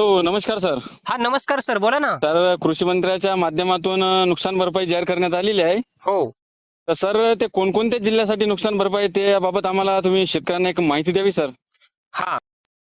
Hello नमस्कार sir. हा नमस्कार सर बोला ना. तर कृषी मंत्र्याच्या माध्यमातून नुकसान भरपाई जाहीर करण्यात आलेली आहे. हो. तर सर ते कोणकोणत्या जिल्ह्यासाठी नुकसान भरपाई ते याबाबत आम्हाला तुम्ही शेतकऱ्यांना एक माहिती द्यावी सर. हा.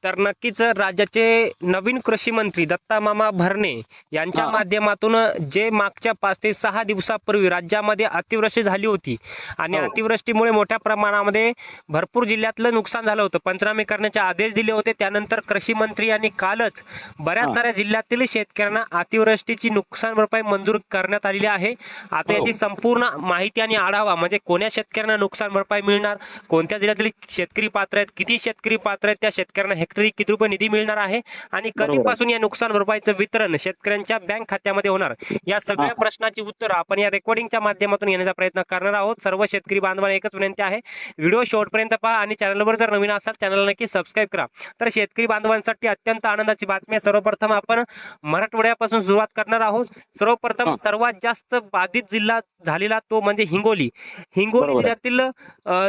तर नक्कीच राज्याचे नवीन कृषी मंत्री दत्ता मामा भरणे यांच्या. माध्यमातून जे मागच्या पाच ते सहा दिवसापूर्वी राज्यामध्ये अतिवृष्टी झाली होती आणि हो. अतिवृष्टीमुळे मोठ्या प्रमाणामध्ये भरपूर जिल्ह्यातलं नुकसान झालं होतं पंचनामे करण्याचे आदेश दिले होते त्यानंतर कृषी मंत्री यांनी कालच बऱ्याच. साऱ्या जिल्ह्यातील शेतकऱ्यांना अतिवृष्टीची नुकसान भरपाई मंजूर करण्यात आलेली आहे आता हो. याची संपूर्ण माहिती आणि आढावा म्हणजे कोण्या शेतकऱ्यांना नुकसान भरपाई मिळणार कोणत्या जिल्ह्यातील शेतकरी पात्र आहेत किती शेतकरी पात्र आहेत त्या शेतकऱ्यांना हेक्टरी किती रुपये निधी मिळणार आहे आणि. कधीपासून या नुकसान भरपाईचं वितरण शेतकऱ्यांच्या बँक खात्यामध्ये होणार या सगळ्या. प्रश्नाची उत्तर आपण या रेकॉर्डिंगच्या माध्यमातून घेण्याचा प्रयत्न करणार आहोत सर्व शेतकरी बांधवांना एकच विनंती आहे व्हिडिओ शेवटपर्यंत पहा आणि चॅनलवर जर नवीन असाल चॅनलला नक्की सबस्क्राईब करा तर शेतकरी बांधवांसाठी अत्यंत आनंदाची बातमी आहे सर्वप्रथम आपण मराठवाड्यापासून सुरुवात करणार आहोत सर्वप्रथम. सर्वात जास्त बाधित जिल्हा झालेला तो म्हणजे हिंगोली हिंगोली. जिल्ह्यातील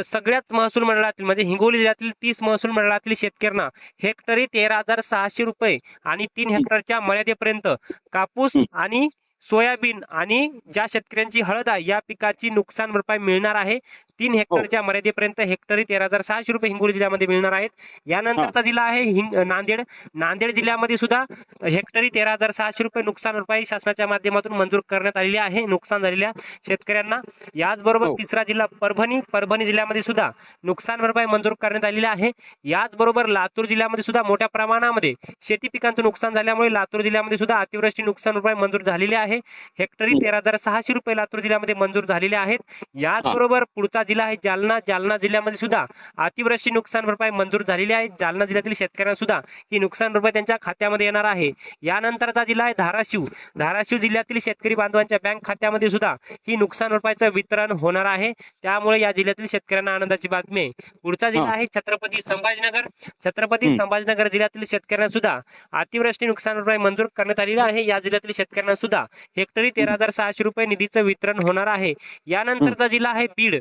सगळ्यात महसूल मंडळातील म्हणजे हिंगोली जिल्ह्यातील तीस महसूल मंडळातील शेतकऱ्यांना हेक्टरी तेरा हजार सहाशे रुपये आणि तीन हेक्टरच्या मर्यादेपर्यंत कापूस. आणि सोयाबीन आणि ज्या शेतकऱ्यांची हळद आहे या पिकाची नुकसान भरपाई मिळणार आहे तीन हेक्टरच्या मर्यादेपर्यंत हेक्टरी तेरा हजार सहाशे रुपये हिंगोली जिल्ह्यामध्ये मिळणार आहेत. यानंतरचा जिल्हा आहे नांदेड. नांदेड जिल्ह्यामध्ये सुद्धा हेक्टरी तेरा हजार सहाशे रुपये नुकसान भरपाई शासनाच्या माध्यमातून मंजूर करण्यात आलेली आहे. नुकसान झालेल्या शेतकऱ्यांना. याचबरोबर हो. तिसरा जिल्हा परभणी. परभणी जिल्ह्यामध्ये सुद्धा नुकसान भरपाई मंजूर करण्यात आलेली आहे. याचबरोबर लातूर जिल्ह्यामध्ये सुद्धा मोठ्या प्रमाणामध्ये शेती पिकांचं नुकसान झाल्यामुळे लातूर जिल्ह्यामध्ये सुद्धा अतिवृष्टी नुकसान भरपाई मंजूर झालेली आहे. हेक्टरी हं. तेरा हजार सहाशे रुपये लातूर जिल्ह्यामध्ये मंजूर झालेले आहेत. याचबरोबर पुढचा जिल्हा आहे जालना. जालना जिल्ह्यामध्ये सुद्धा अतिवृष्टी नुकसान भरपाई मंजूर झालेली आहे. जालना जिल्ह्यातील शेतकऱ्यांना सुद्धा ही नुकसान भरपाई त्यांच्या खात्यामध्ये येणार आहे. यानंतरचा जिल्हा आहे धाराशिव. धाराशिव जिल्ह्यातील शेतकरी बांधवांच्या बँक खात्यामध्ये सुद्धा ही नुकसान भरपाईचं वितरण होणार आहे. त्यामुळे या जिल्ह्यातील शेतकऱ्यांना आनंदाची बातमी आहे. पुढचा जिल्हा. आहे छत्रपती संभाजीनगर. छत्रपती. संभाजीनगर जिल्ह्यातील शेतकऱ्यांना सुद्धा अतिवृष्टी नुकसान भरपाई मंजूर करण्यात आलेली आहे. या जिल्ह्यातील शेतकऱ्यांना सुद्धा हेक्टरी तेरा हजार सहाशे रुपये निधीचं वितरण होणार आहे. यानंतरचा जिल्हा आहे बीड.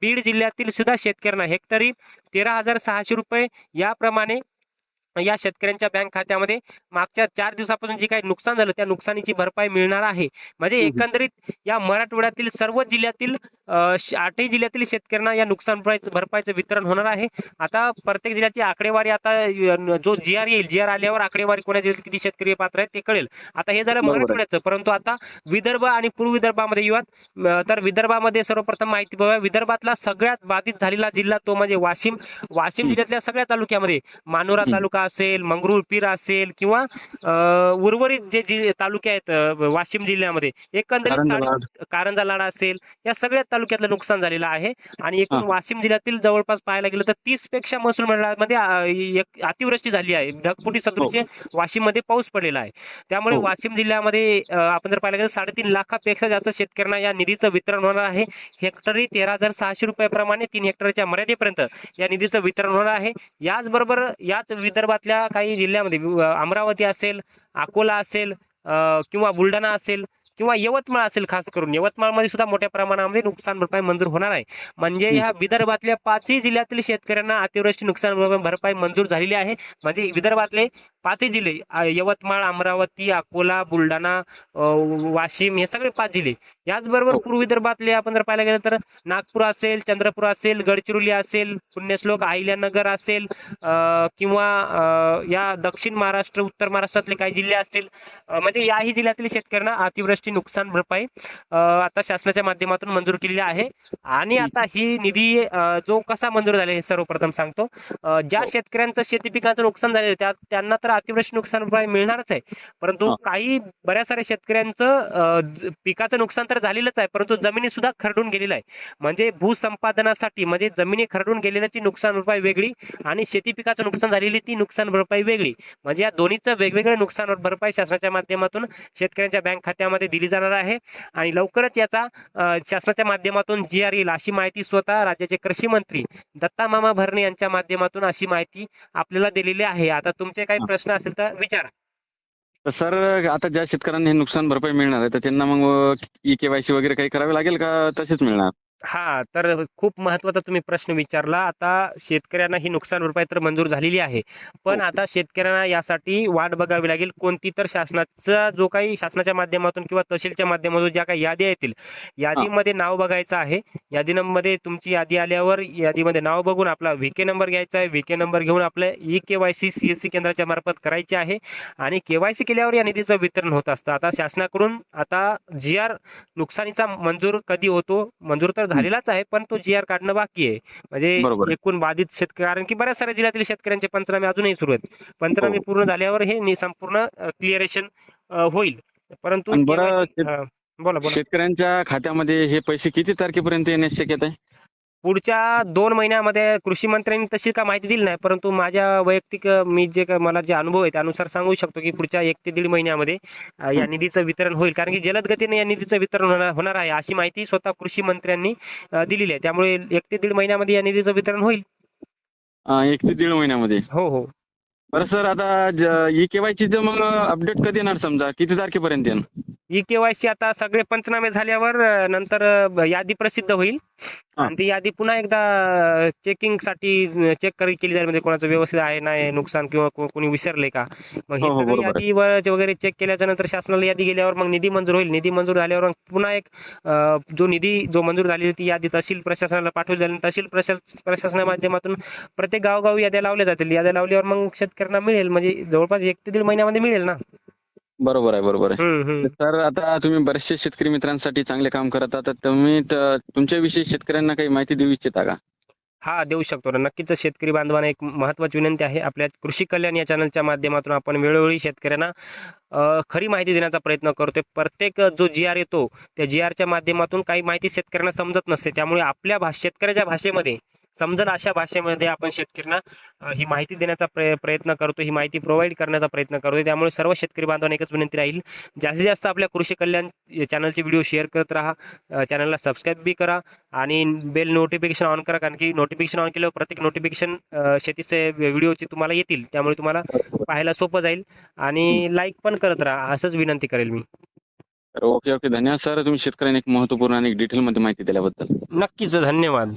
बीड जिल्ह्यातील सुद्धा शेतकऱ्यांना हेक्टरी तेरा हजार सहाशे रुपये याप्रमाणे या शेतकऱ्यांच्या बँक खात्यामध्ये मागच्या चार दिवसापासून जे काही नुकसान झालं त्या नुकसानीची भरपाई मिळणार आहे म्हणजे. एकंदरीत या मराठवाड्यातील सर्व जिल्ह्यातील आठही जिल्ह्यातील शेतकऱ्यांना या नुकसान भरपाईचं वितरण होणार आहे आता प्रत्येक जिल्ह्याची आकडेवारी आता जो जी आर येईल जी आर आल्यावर आकडेवारी कोणा जिल्ह्यात किती शेतकरी पात्र आहेत ते कळेल आता हे झालं. मराठवाड्याचं परंतु आता विदर्भ आणि पूर्व विदर्भामध्ये येऊयात अं, तर विदर्भामध्ये सर्वप्रथम माहिती बघा विदर्भातला सगळ्यात बाधित झालेला जिल्हा तो म्हणजे वाशिम वाशिम. जिल्ह्यातल्या सगळ्या तालुक्यामध्ये मानोरा. तालुका असेल मंगरुळपीर असेल किंवा उर्वरित जे जि- तालुके आहेत वाशिम जिल्ह्यामध्ये एकंदरीत कारंजा साडे- लाड. कारंजा लाडा असेल या सगळ्या तालुक्यातलं नुकसान झालेलं आहे. आणि एकूण हा. वाशिम जिल्ह्यातील जवळपास पाहायला गेलं तर तीसपेक्षा महसूल मंडळामध्ये अतिवृष्टी झाली आहे. ढगफुटी सदृश्य वाशिममध्ये पाऊस पडलेला आहे. त्यामुळे हो. वाशिम जिल्ह्यामध्ये आपण जर पाहिलं गेलं साडेतीन लाखापेक्षा जास्त शेतकऱ्यांना या निधीचं वितरण होणार आहे. हेक्टरी तेरा हजार सहाशे रुपयाप्रमाणे तीन हेक्टरच्या मर्यादेपर्यंत या निधीचं वितरण होणार आहे. याचबरोबर याच विदर्भातल्या काही जिल्ह्यामध्ये अमरावती असेल अकोला असेल किंवा बुलढाणा असेल किंवा यवतमाळ असेल खास करून. यवतमाळमध्ये सुद्धा मोठ्या प्रमाणामध्ये नुकसान भरपाई मंजूर होणार आहे. म्हणजे. या विदर्भातल्या पाचही जिल्ह्यातील शेतकऱ्यांना अतिवृष्टी नुकसान भरपाई- मंजूर झालेली आहे. म्हणजे विदर्भातले पाचही जिल्हे यवतमाळ अमरावती अकोला बुलढाणा वाशिम हे सगळे पाच जिल्हे. याचबरोबर हो. पूर्व विदर्भातले आपण जर पाहायला गेलं तर नागपूर असेल चंद्रपूर असेल गडचिरोली असेल पुण्यश्लोक अहिल्यानगर असेल किंवा या दक्षिण महाराष्ट्र उत्तर महाराष्ट्रातले काही जिल्हे असतील. म्हणजे याही जिल्ह्यातील शेतकऱ्यांना अतिवृष्टी नुकसान भरपाई आता शासनाच्या माध्यमातून मंजूर केलेली आहे. आणि आता ही निधी जो कसा मंजूर झाला हे सर्वप्रथम सांगतो. ज्या हो. शेतकऱ्यांचं शेती पिकाचं नुकसान झालेलं त्या त्यांना तर अतिवृष्टी नुकसान भरपाई मिळणारच आहे. परंतु. काही बऱ्याच साऱ्या शेतकऱ्यांचं पिकाचं नुकसान तर झालेलंच आहे परंतु जमिनी सुद्धा खरडून गेलेलं आहे म्हणजे भूसंपादनासाठी म्हणजे जमिनी खरडून गेलेल्याची नुकसान भरपाई वेगळी आणि शेती पिकाचं नुकसान झालेली ती नुकसान भरपाई वेगळी. म्हणजे या दोन्हीचं वेगवेगळं नुकसान भरपाई शासनाच्या माध्यमातून शेतकऱ्यांच्या बँक खात्यामध्ये दिली जाणार आहे. आणि लवकरच याचा शासनाच्या माध्यमातून जी आर येईल अशी माहिती स्वतः राज्याचे कृषी मंत्री दत्ता मामा भरणे यांच्या माध्यमातून अशी माहिती आपल्याला दिलेली आहे. आता तुमचे काही प्रश्न असेल तर विचारा. सर आता ज्या शेतकऱ्यांना हे नुकसान भरपाई मिळणार आहे तर त्यांना मग ई केवायसी वगैरे काही करावे लागेल का? तसेच मिळणार? हा तर खूप महत्त्वाचा तुम्ही प्रश्न विचारला. आता शेतकऱ्यांना ही नुकसान भरपाई तर मंजूर झालेली आहे. पण हो. आता शेतकऱ्यांना यासाठी वाट बघावी लागेल. कोणती तर शासनाचा जो काही शासनाच्या माध्यमातून किंवा तहसीलच्या माध्यमातून ज्या काही याद्या येतील यादीमध्ये नाव बघायचं आहे. यादीमध्ये तुमची यादी आल्यावर यादीमध्ये नाव बघून आपला व्हीके नंबर घ्यायचा आहे. व्हीके नंबर घेऊन आपल्या E K Y C C S C केंद्राच्या मार्फत करायचे आहे. आणि केवायसी केल्यावर या निधीचं वितरण होत असतं. आता शासनाकडून आता जी आर नुकसानीचा मंजूर कधी होतो? मंजूर तर झालेलाच आहे पण तो जी आर काढणं बाकी आहे. म्हणजे. एकूण बाधित शेतकरी कारण की बऱ्याच साऱ्या जिल्ह्यातील शेतकऱ्यांचे पंचनामे अजूनही सुरू आहेत. पंचनामे हो. पूर्ण झाल्यावर हे संपूर्ण क्लिअरेशन होईल. परंतु बोला शेतकऱ्यांच्या खात्यामध्ये हे पैसे किती तारखेपर्यंत येण्याची शक्यता आहे? पुढच्या दोन महिन्यामध्ये कृषी मंत्र्यांनी तशी का माहिती दिली नाही परंतु माझ्या वैयक्तिक मी जे काय मला जे अनुभव आहे त्यानुसार सांगू शकतो की पुढच्या एक ते दीड महिन्यामध्ये या निधीचं वितरण होईल. कारण की जलद गतीने या निधीचं वितरण होणार आहे अशी माहिती स्वतः कृषी मंत्र्यांनी दिलेली आहे. त्यामुळे एक ते दीड महिन्यामध्ये या निधीचं वितरण होईल. एक ते दीड महिन्यामध्ये. हो हो. बरं सर आता ई केवायसीचं मग अपडेट कधी येणार समजा? किती तारखेपर्यंत येणार ई केवायसी आता सगळे पंचनामे झाल्यावर नंतर यादी प्रसिद्ध होईल. आणि ती यादी पुन्हा एकदा चेकिंगसाठी चेक केली जाईल. म्हणजे कोणाचं व्यवस्थित आहे नाही नुकसान किंवा कोणी विसरले का? मग हो, ही हो, सगळी जे वगैरे चेक केल्याच्यानंतर शासनाला यादी गेल्यावर मग निधी मंजूर होईल. निधी मंजूर झाल्यावर मग पुन्हा एक जो निधी जो मंजूर झालेली ती यादी तहसील प्रशासनाला पाठवली जाईल. तहसील प्रशा प्रशासना माध्यमातून प्रत्येक गावोगावी याद्या लावल्या जातील. याद्या लावल्यावर मग शेतकऱ्यांना मिळेल. म्हणजे जवळपास एक ते दीड महिन्यामध्ये मिळेल ना? बरोबर आहे बरोबर आहे. तर आता तुम्ही बरेचसे शेतकरी मित्रांसाठी चांगले काम करत आहात. तर तुम्ही तुमच्याविषयी शेतकऱ्यांना काही माहिती देऊ इच्छिता का? हा देऊ शकतो ना. नक्कीच शेतकरी बांधवांना एक महत्वाची विनंती आहे. आपल्या कृषी कल्याण या चॅनलच्या माध्यमातून आपण वेळोवेळी शेतकऱ्यांना खरी माहिती देण्याचा प्रयत्न करतोय. प्रत्येक जो जी आर येतो त्या जी आरच्या माध्यमातून काही माहिती शेतकऱ्यांना समजत नसते. त्यामुळे आपल्या भाष शेतकऱ्याच्या भाषेमध्ये समजल अशा भाषेमध्ये आपण शेतकऱ्यांना ही माहिती देण्याचा प्रय- प्रयत्न करतो ही माहिती प्रोव्हाइड करण्याचा प्रयत्न करतोय त्यामुळे सर्व शेतकरी बांधवांना एकच विनंती राहील जास्तीत जास्त आपल्या कृषी कल्याण चॅनलचे व्हिडिओ शेअर करत राहा. चॅनलला सबस्क्राईब बी करा आणि बेल नोटिफिकेशन ऑन करा. कारण की नोटिफिकेशन ऑन केल्यावर प्रत्येक नोटिफिकेशन शेतीचे व्हिडिओचे तुम्हाला येतील. त्यामुळे तुम्हाला पाहायला सोपं जाईल. आणि लाईक पण करत राहा. असंच विनंती करेल मी. Okay okay. धन्यवाद सर. तुम्ही शेतकऱ्यांना एक महत्त्वपूर्ण आणि डिटेलमध्ये माहिती दिल्याबद्दल. नक्कीच धन्यवाद.